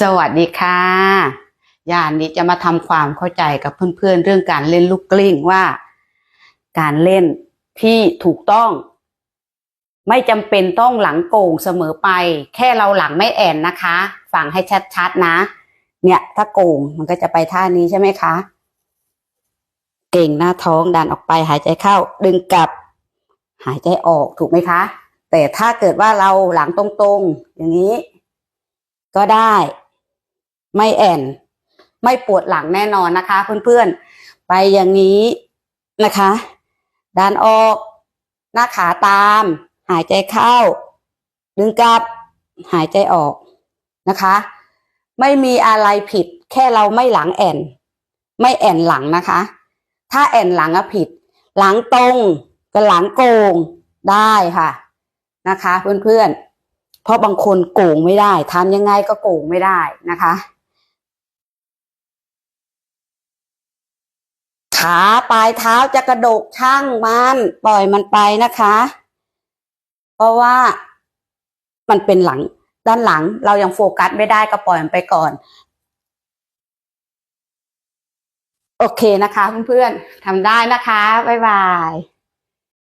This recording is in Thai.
สวัสดีค่ะยานนี้จะมาทำความเข้าใจกับเพื่อนๆเรื่องการเล่นลูกกลิ้งว่า การเล่นที่ถูกต้อง ไม่จำเป็นต้องหลังโก่งเสมอไป แค่เราหลังไม่แอนนะคะ ฟังให้ชัดๆนะ เนี่ยถ้าโก่งมันก็จะไปท่านี้ใช่ไหมคะ เก่งหน้าท้องดันออกไปหายใจเข้า ดึงกลับ หายใจออกถูกไหมคะ แต่ถ้าเกิดว่าเราหลังตรงๆ อย่างนี้ ก็ได้ ไม่แอนไม่ปวดหลังแน่นอนนะคะ เพื่อนๆ ไปอย่างนี้นะคะดันออก หน้าขาตาม หายใจเข้า ดึงกลับ หายใจออกนะคะ ไม่มีอะไรผิด แค่เราไม่หลังแอน ไม่แอนหลังนะคะ ถ้าแอนหลังอะผิด หลังตรง กับหลังโกงได้ค่ะนะคะ เพื่อนๆ เพราะบางคนโกงไม่ได้ทำยังไงก็โกงไม่ได้นะคะขาปลายเท้าจะกระดกช่างมันปล่อยมันไปนะคะ เพราะว่ามันเป็นหลังด้านหลังเรายังโฟกัสไม่ได้ก็ปล่อยมันไปก่อน โอเคนะคะเพื่อนๆทำได้นะคะ บ๊ายบาย